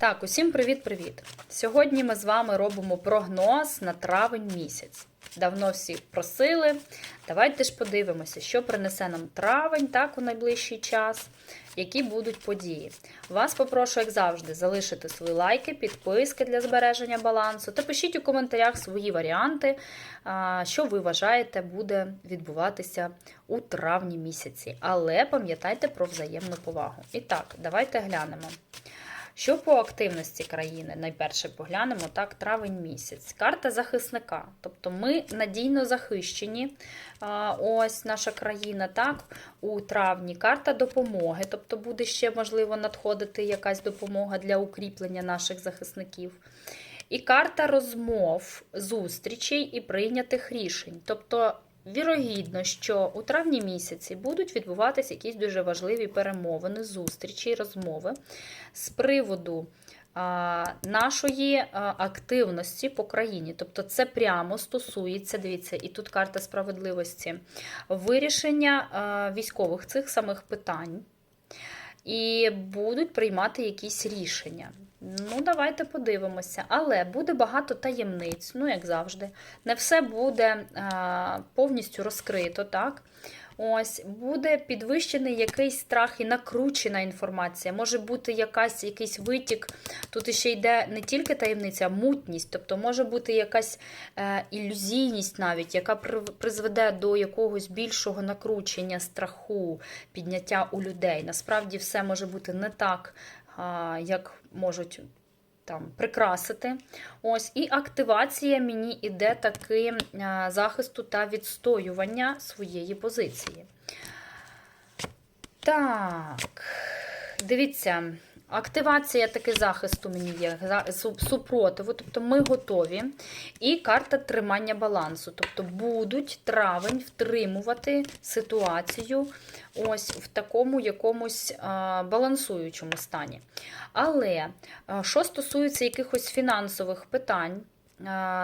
Так, усім привіт-привіт! Сьогодні ми з вами робимо прогноз на травень місяць. Давно всі просили. Давайте ж подивимося, що принесе нам травень так у найближчий час, які будуть події. Вас попрошу, як завжди, залишити свої лайки, підписки для збереження балансу та пишіть у коментарях свої варіанти, що ви вважаєте буде відбуватися у травні місяці. Але пам'ятайте про взаємну повагу. І так, давайте глянемо. Що по активності країни? Найперше поглянемо так, травень місяць. Карта захисника. Тобто ми надійно захищені. Ось наша країна, так, у травні. Карта допомоги. Тобто буде ще, можливо, надходити якась допомога для укріплення наших захисників. І карта розмов, зустрічей і прийнятих рішень. Тобто, вірогідно, що у травні місяці будуть відбуватися якісь дуже важливі перемовини, зустрічі, розмови з приводу нашої активності по країні. Тобто, це прямо стосується, дивіться, і тут карта справедливості, вирішення військових цих самих питань. І будуть приймати якісь рішення. Ну, давайте подивимося. Але буде багато таємниць, ну, як завжди. Не все буде а, повністю розкрито, так? Ось, буде підвищений якийсь страх і накручена інформація. Може бути якась, якийсь витік. Тут ще йде не тільки таємниця, а мутність. Тобто може бути якась е, ілюзійність навіть, яка призведе до якогось більшого накручення страху, підняття у людей. Насправді все може бути не так, як можуть там прикрасити. Ось, і активація мені іде таки захисту та відстоювання своєї позиції. Так, дивіться, активація таки захисту мені є, супротиву, тобто ми готові. І карта тримання балансу. Тобто будуть травень втримувати ситуацію ось в такому якомусь балансуючому стані. Але що стосується якихось фінансових питань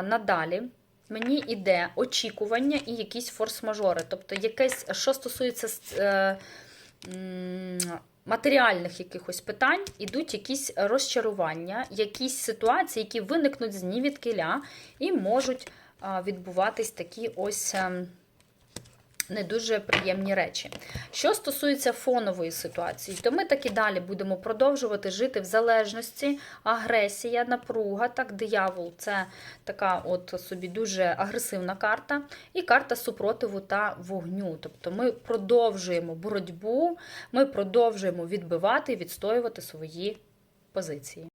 надалі. Мені йде очікування і якісь форс-мажори. Тобто, якесь, що стосується е, матеріальних якихось питань, ідуть якісь розчарування, якісь ситуації, які виникнуть з ні від киля, і можуть відбуватись такі ось. Не дуже приємні речі. Що стосується фонової ситуації, то ми так і далі будемо продовжувати жити в залежності, агресія, напруга. Так, диявол це така от собі дуже агресивна карта, і карта супротиву та вогню. Тобто ми продовжуємо боротьбу, ми продовжуємо відбивати і відстоювати свої позиції.